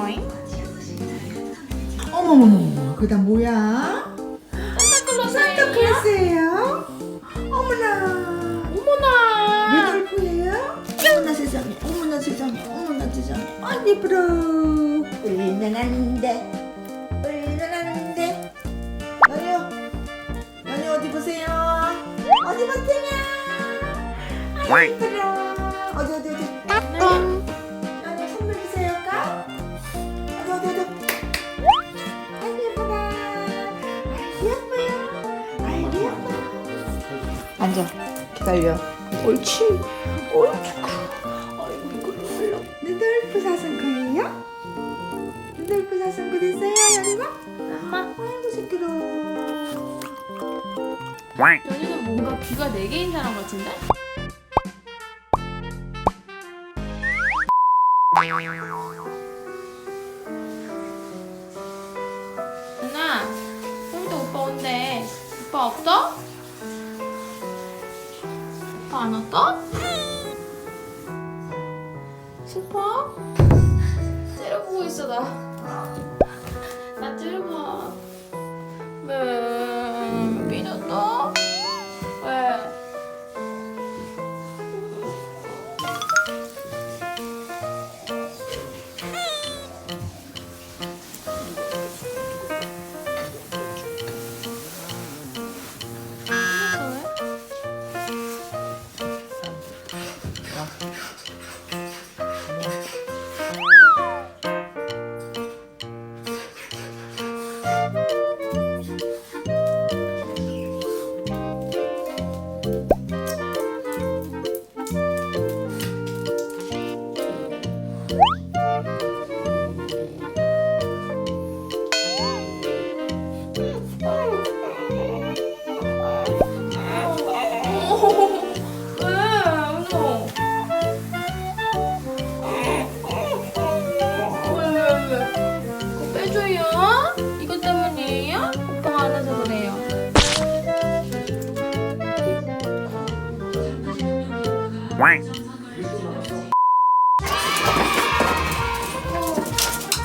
어잉? 어머머머, 그다음 뭐야? 산타클로스. 산타클로스예요? 어머나. 어머나. 루돌프예요? 어머나 세상에, 어머나 세상에, 어머나 세상에. 아 예쁘러. 우리는 안 돼. 우리는 안 돼. 연유, 연유 어디 보세요? 어디 보세요? 아 예쁘러. 어디 어디 어디. 연유 선물 주세요, 까? 앉아. 기다려. 옳지. 옳지. 아이고 이거 놀라. 누돌프 사슴코예요? 누돌프 사슴코 됐어요, 연이가? 엄마. 아이고 시끄러워. 연이는 뭔가 귀가 네 개인 사람 같은데? 누나, 오늘도 오빠 온대. 오빠 없어? 안 왔어? 슬퍼? 째려보고 있어 나. 나 째려봐. 왜?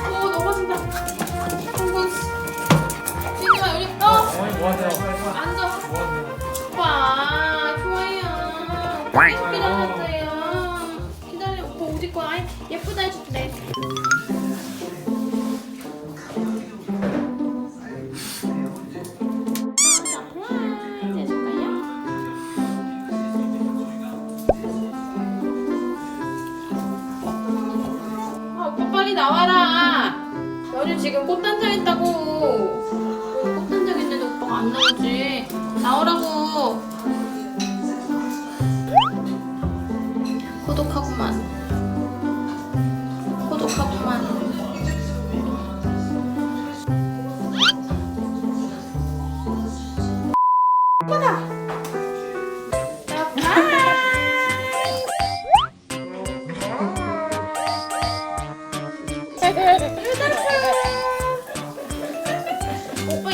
오, 넘어진다. 아이고, 진짜 여기 떠. 앉아. 오빠 좋아요. 계속 기다렸어요. 기다려 오빠 옷 입고 아이 예쁘다 해줄게. 빨리 나와라. 연유 지금 꽃 단장 했다고. 꽃 단장 했는데 오빠가 안 나오지. 나오라고.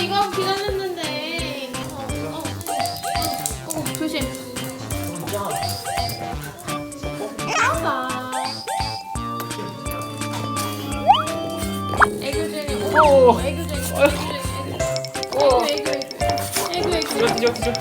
이거 기다렸는데. 어, 어, 어, 어, 조심. 아빠. 애교쟁이. 오, 애교쟁이. 애교쟁이. 애교, 애교, 애교. 애교, 애교. 뒤져 뒤져